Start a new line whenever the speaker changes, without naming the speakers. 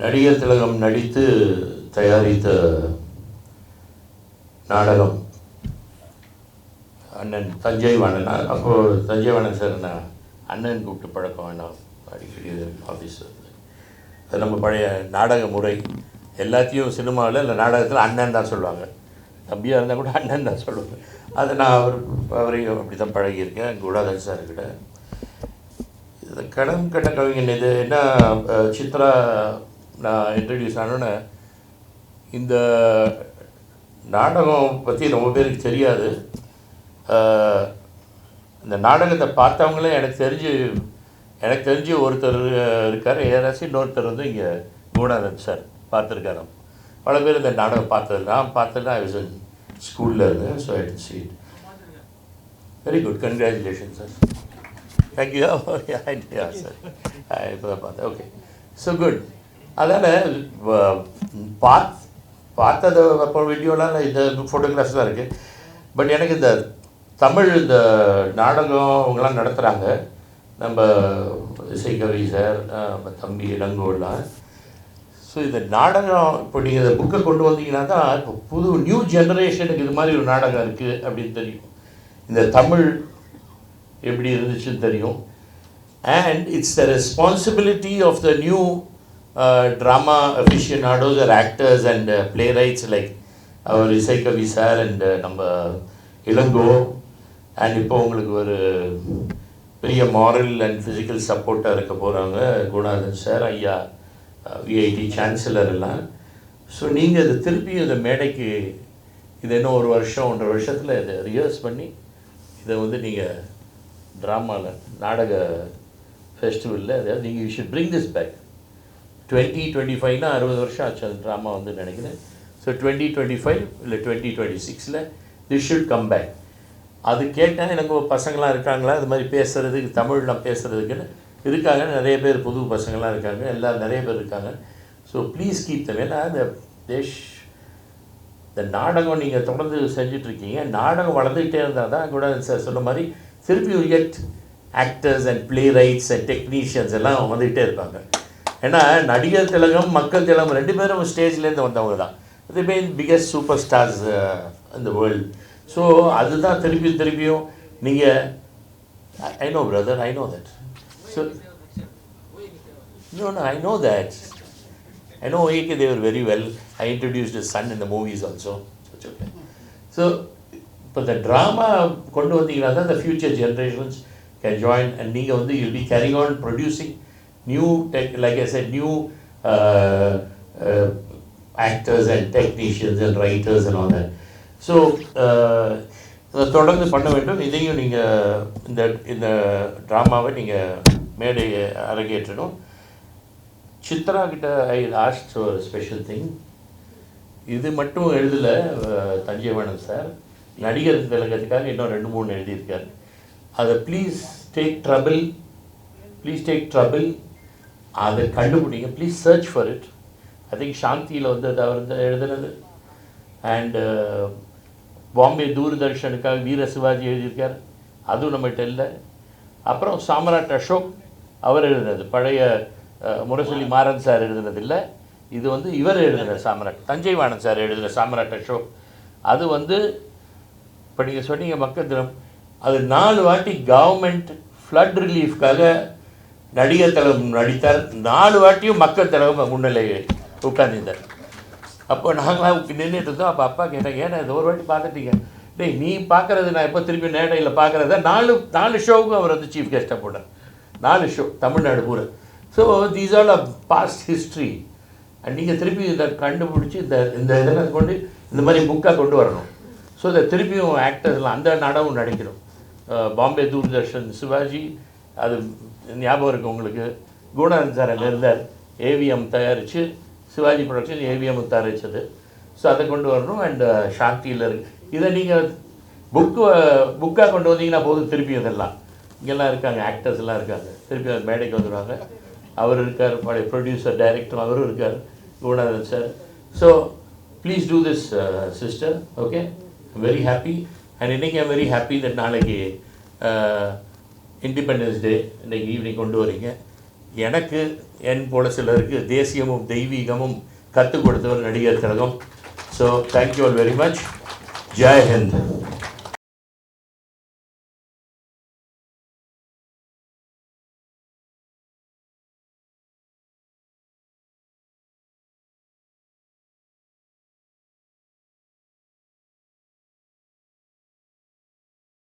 நடிகர் திலகம் நடித்து தயாரித்த நாடகம். அண்ணன் தஞ்சை வாணன் அப்போ தஞ்சை வாணன் சார் நான் அண்ணன் கூப்பிட்டு பழக்கம் வேணாம் அடிக்கடி ஆஃபீஸ் அது நம்ம பழைய நாடக முறை. எல்லாத்தையும் சினிமாவில் இல்லை நாடகத்தில் அண்ணன் தான் சொல்லுவாங்க. தம்பியாக இருந்தால் கூட அண்ணன் தான் சொல்லுவாங்க. அதை நான் அவர் அவரையும் அப்படி தான் பழகியிருக்கேன் குடாதன் சார்கிட்ட இது கடன் கட்ட கவிஞன் இது என்ன சித்ரா நான் இன்ட்ரடியூஸ் ஆனோன்னே இந்த நாடகம் பற்றி ரொம்ப பேருக்கு தெரியாது. இந்த நாடகத்தை பார்த்தவங்களே எனக்கு தெரிஞ்சு எனக்கு தெரிஞ்சு ஒருத்தர் இருக்கார் ஏராசி இன்னொருத்தர் வந்து இங்கே குணானந்த் சார் பார்த்துருக்காரு பல பேர் இந்த நாடகம் பார்த்தது நான் பார்த்ததுன்னா ஐ வாஸ் ஸ்கூலில் இருந்தேன் so I see it very good congratulation sir thank you yeah sir இப்போ தான் பார்த்தேன் ஓகே ஸோ குட் அதனால் பாத் பார்த்தது அப்போ வீடியோலாம் இந்த ஃபோட்டோகிராஃப்ஸ் தான் இருக்குது பட் எனக்கு இந்த தமிழ் இந்த நாடகம் அவங்களாம் நடத்துகிறாங்க நம்ம இசைக்கவி சார் நம்ம தம்பி இளங்கோலாம் ஸோ இந்த நாடகம் இப்போ நீங்கள் இந்த புக்கை கொண்டு வந்தீங்கன்னா தான் இப்போ புது நியூ ஜென்ரேஷனுக்கு இது மாதிரி ஒரு நாடகம் இருக்குது அப்படின்னு தெரியும். இந்த தமிழ் எப்படி இருந்துச்சுன்னு தெரியும். And it's the responsibility of the new drama aficionados or actors and playwrights like our Isaikkavi sir and நம்ம இளங்கோ அண்ட் இப்போ உங்களுக்கு ஒரு பெரிய மாரல் அண்ட் ஃபிசிக்கல் சப்போர்ட்டாக இருக்க போகிறாங்க குணாதன் சார் ஐயா uh, விஐடி சான்சலர் எல்லாம். ஸோ நீங்கள் அதை திருப்பி இந்த மேடைக்கு இது இன்னும் ஒரு வருஷம் ஒன்றரை வருஷத்தில் இதை ரிஹர்ஸ் பண்ணி இதை வந்து நீங்கள் ட்ராமாவில் நாடக ஃபெஸ்டிவலில் அதாவது நீங்கள் you should bring this back twenty twenty ஃபைவ்னா அறுபது வருஷம் ஆச்சு அந்த ட்ராமா வந்து நினைக்கிறேன். ஸோ டுவெண்ட்டி டுவெண்ட்டி ஃபைவ் இல்லை டுவெண்ட்டி டுவெண்ட்டி சிக்ஸில் திஸ் ஷுட் கம் பேக் அது கேட்டேன் எனக்கு பசங்களாம் இருக்காங்களா? இது மாதிரி பேசுகிறதுக்கு தமிழில் பேசுகிறதுக்குன்னு இருக்காங்க நிறைய பேர் புது பசங்களாம் இருக்காங்க. எல்லாம் நிறைய பேர் இருக்காங்க. ஸோ ப்ளீஸ் கீப் தம் ஏன்னா இந்த தேஷ் இந்த நாடகம் நீங்கள் தொடர்ந்து செஞ்சிட்ருக்கீங்க நாடகம் வளர்ந்துக்கிட்டே இருந்தால் தான் கூட சார் சொன்ன மாதிரி திருப்பி ஒரு get actors and playwrights and technicians எல்லாம் வந்துக்கிட்டே இருப்பாங்க. ஏன்னா நடிகர் திலகம் மக்கள் திலகம் ரெண்டு பேரும் ஸ்டேஜ்லேருந்து வந்தவங்க தான் இது மெயின் பிகஸ்ட் சூப்பர் ஸ்டார்ஸ் இந்த வேர்ல்டு ஸோ அதுதான் திருப்பி திருப்பியும் நீங்கள் I know brother I know that so No, no, I know that. I know A.K. they were very well. I introduced his son in the movies also. So it's okay. So, இப்போ இந்த drama கொண்டு வந்தீங்கன்னா தான் the future generations can join and நீங்கள் வந்து you'll be carrying on producing new tech, like I said, new uh, uh, actors and technicians and writers and all that. So uh, தொடர்ந்து பண்ண வேண்டும். இதையும் நீங்கள் இந்த இந்த ட்ராமாவை நீங்கள் மேடை அரங்கேற்றணும். சித்ரா கிட்ட ஐ லாஸ்ட் ஒரு ஸ்பெஷல் திங் இது மட்டும் எழுதலை தஞ்சைவனம் சார். நடிகர் திலகத்துக்காக இன்னும் ரெண்டு மூணு எழுதியிருக்காரு. அதை please take trouble please take trouble அதை கண்டுபிடிங்க. Please search for it I think சாந்தியில் வந்து அது அவர் எழுதுனது. அண்டு பாம்பே தூர்தர்ஷனுக்காக வீர சிவாஜி எழுதியிருக்கார். அதுவும் நம்மகிட்ட இல்லை. அப்புறம் சாம்ராட் அசோக் அவர் எழுதினது. பழைய uh, முரசொலி மாறன் சார் எழுதினது இல்லை. இது வந்து இவர் எழுதின சாம்ராட். தஞ்சை வாணன் சார் எழுதின சாம்ராட் அசோக். அது வந்து இப்போ நீங்கள் சொன்னீங்க மக்கள் தினம் அது நாலு வாட்டி கவர்மெண்ட் ஃப்ளட் ரிலீஃப்காக நடிகர் தலைவர் நடித்தார். நாலு வாட்டியும் மக்கள் தலைவர் முன்னிலையை உட்கார்ந்திருந்தார். அப்போ நாங்களாம் நின்றுட்டு இருந்தோம். அப்போ அப்பா கேட்டாங்க ஏன்னா இது ஒரு வாட்டி பார்த்துட்டீங்க. டேய் நீ பார்க்குறது நான் எப்போ திருப்பி நேடையில் பார்க்குறத? நாலு நாலு ஷோவுக்கும் அவர் வந்து சீஃப் கெஸ்ட்டாக போட்டார். நாலு ஷோ தமிழ்நாடு பூரா. So these all a past history and நீங்கள் திருப்பி இதை கண்டுபிடிச்சி இந்த இந்த இதெல்லாம் கொண்டு இந்த மாதிரி புக்காக கொண்டு வரணும். ஸோ இதை திருப்பியும் ஆக்டர்ஸ்லாம் அந்த நாடகம் நடிக்கணும். பாம்பே தூர்தர்ஷன் சிவாஜி அது ஞாபகம் இருக்குது உங்களுக்கு. குணாச்சாரம் சார் இருந்தார் ஏவிஎம் தயாரித்து சிவாஜி ப்ரொடக்ஷன் ஏவிஎம் தயாரித்தது ஸோ அதை கொண்டு வரணும் அண்ட் uh, சாந்தியில் இருக்கு. இதை நீங்கள் புக்கு புக்காக கொண்டு வந்தீங்கன்னா போதும் திருப்பி இதெல்லாம் இங்கெல்லாம் இருக்காங்க ஆக்டர்ஸ் எல்லாம் இருக்காங்க. திருப்பி அவர் மேடைக்கு வந்துடுவாங்க அவர் இருக்கார் பழைய ப்ரொடியூசர் டைரக்டர் அவரும் இருக்கார் Gunathan sir. So please do this sister okay very happy and இன்றைக்கி ஐம் வெரி ஹாப்பி தட் நாளைக்கு uh, இண்டிபெண்டன்ஸ் டே இன்றைக்கி ஈவினிங் கொண்டு வரீங்க. எனக்கு என் போல சிலருக்கு தேசியமும் தெய்வீகமும் கற்றுக் கொடுத்தவர் நடிகர் திலகம் so thank you all very much Jai Hind